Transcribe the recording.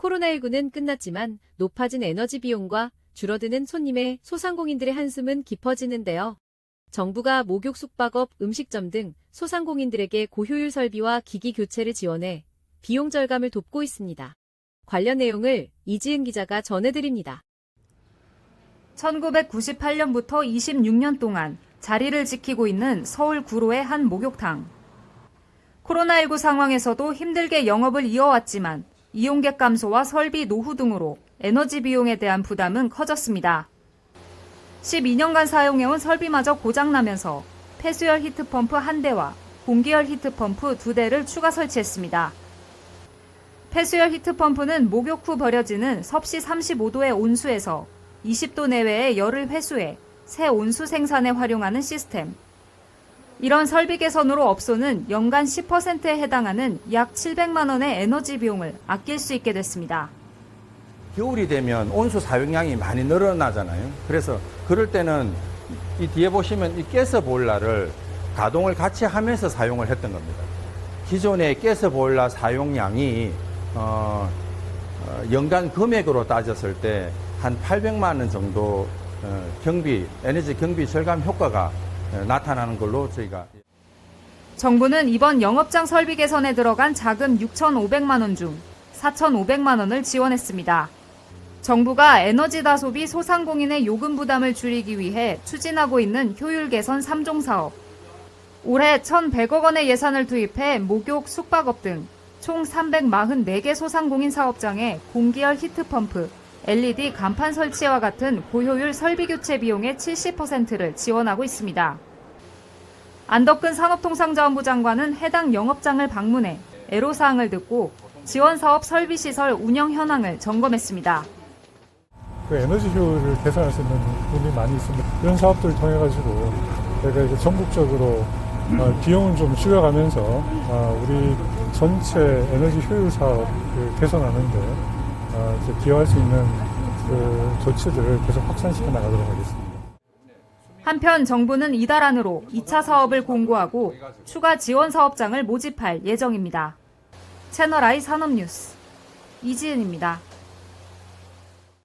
코로나19는 끝났지만 높아진 에너지 비용과 줄어드는 손님의 소상공인들의 한숨은 깊어지는데요. 정부가 목욕 숙박업, 음식점 등 소상공인들에게 고효율 설비와 기기 교체를 지원해 비용 절감을 돕고 있습니다. 관련 내용을 이지은 기자가 전해드립니다. 1998년부터 26년 동안 자리를 지키고 있는 서울 구로의 한 목욕탕. 코로나19 상황에서도 힘들게 영업을 이어왔지만 이용객 감소와 설비 노후 등으로 에너지 비용에 대한 부담은 커졌습니다. 12년간 사용해온 설비마저 고장나면서 폐수열 히트펌프 한 대와 공기열 히트펌프 두 대를 추가 설치했습니다. 폐수열 히트펌프는 목욕 후 버려지는 섭씨 35도의 온수에서 20도 내외의 열을 회수해 새 온수 생산에 활용하는 시스템. 이런 설비 개선으로 업소는 연간 10%에 해당하는 약 700만 원의 에너지 비용을 아낄 수 있게 됐습니다. 겨울이 되면 온수 사용량이 많이 늘어나잖아요. 그래서 그럴 때는 이 뒤에 보시면 이 가스 보일러를 가동을 같이 하면서 사용을 했던 겁니다. 기존의 가스 보일러 사용량이 어, 어, 연간 금액으로 따졌을 때 한 800만 원 정도 어, 경비 에너지 경비 절감 효과가 어, 나타나는 걸로 저희가 정부는 이번 영업장 설비 개선에 들어간 자금 6,500만 원 중 4,500만 원을 지원했습니다. 정부가 에너지 다소비 소상공인의 요금 부담을 줄이기 위해 추진하고 있는 효율 개선 3종 사업. 올해 1,100억 원의 예산을 투입해 목욕, 숙박업 등 총 344개 소상공인 사업장에 공기열 히트펌프, LED 간판 설치와 같은 고효율 설비 교체 비용의 70%를 지원하고 있습니다. 안덕근 산업통상자원부 장관은 해당 영업장을 방문해 애로사항을 듣고 지원 사업 설비 시설 운영 현황을 점검했습니다. 그 에너지 효율을 개선할 수 있는 부분이 많이 있습니다. 이런 사업들을 통해 가지고 저희가 이제 전국적으로 어, 비용을 좀 줄여가면서 어, 우리 전체 에너지 효율 사업을 개선하는데 어, 기여할 수 있는 그 조치들을 계속 확산시켜 나가도록 하겠습니다. 한편 정부는 이달 안으로 2차 사업을 공고하고 추가 지원 사업장을 모집할 예정입니다. 채널I 산업뉴스 이지은입니다.